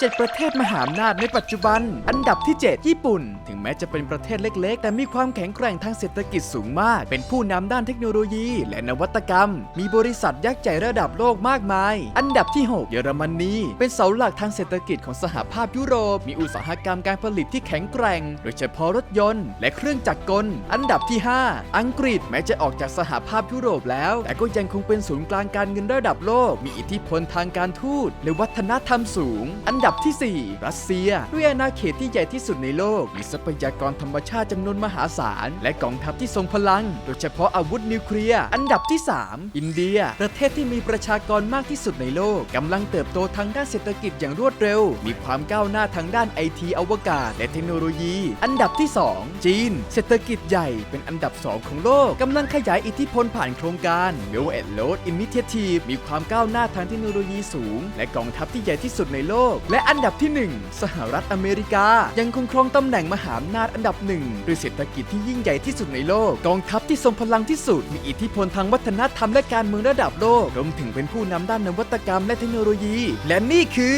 7 ประเทศมหาอำนาจในปัจจุบัน อันดับที่ 7 ญี่ปุ่น ถึงแม้จะเป็นประเทศเล็ก ๆ แต่มีความแข็งแกร่งทางเศรษฐกิจสูงมาก เป็นผู้นำด้านเทคโนโลยี และนวัตกรรม มีบริษัทยักษ์ใหญ่ระดับโลกมากมาย อันดับที่ 6 เยอรมนี เป็นเสาหลักทางเศรษฐกิจของสหภาพยุโรป มีอุตสาหกรรมการผลิตที่แข็งแกร่ง โดยเฉพาะรถยนต์ และเครื่องจักรกล อันดับที่ 5 อังกฤษแม้จะออกจากสหภาพยุโรปแล้ว แต่ก็ยังคงเป็นศูนย์กลางการเงินระดับโลก มีอิทธิพลทางการทูตและวัฒนธรรมสูง อันดับับที่ 4 รัสเซีย ด้วยอาณาเขตที่ใหญ่ที่สุดในโลก มีทรัพยากรธรรมชาติจำนวนมหาศาล และกองทัพที่ทรงพลัง โดยเฉพาะอาวุธนิวเคลียร์ อันดับที่ 3 อินเดีย ประเทศที่มีประชากรมากที่สุดในโลกกำลังเติบโตทางด้านเศรษฐกิจอย่างรวดเร็ว มีความก้าวหน้าทางด้านไอทีอวกาศ และเทคโนโลยี อันดับที่ 2 จีน เศรษฐกิจใหญ่เป็นอันดับ 2 ของโลกกำลังขยายอิทธิพลผ่านโครงการ Belt and Road Initiative มีความก้าวหน้าทางเทคโนโลยีสูง และกองทัพที่ใหญ่ที่สุดในโลก และและอันดับที่ 1 สหรัฐอเมริกา ยังคงครองตำแหน่งมหาอำนาจอันดับหนึ่งด้วยเศรษฐกิจที่ยิ่งใหญ่ที่สุดในโลก กองทัพที่ทรงพลังที่สุด มีอิทธิพลทางวัฒนธรรมและการเมืองระดับโลกรวมถึงเป็นผู้นำด้านนวัตกรรมและเทคโนโลยี และนี่คือ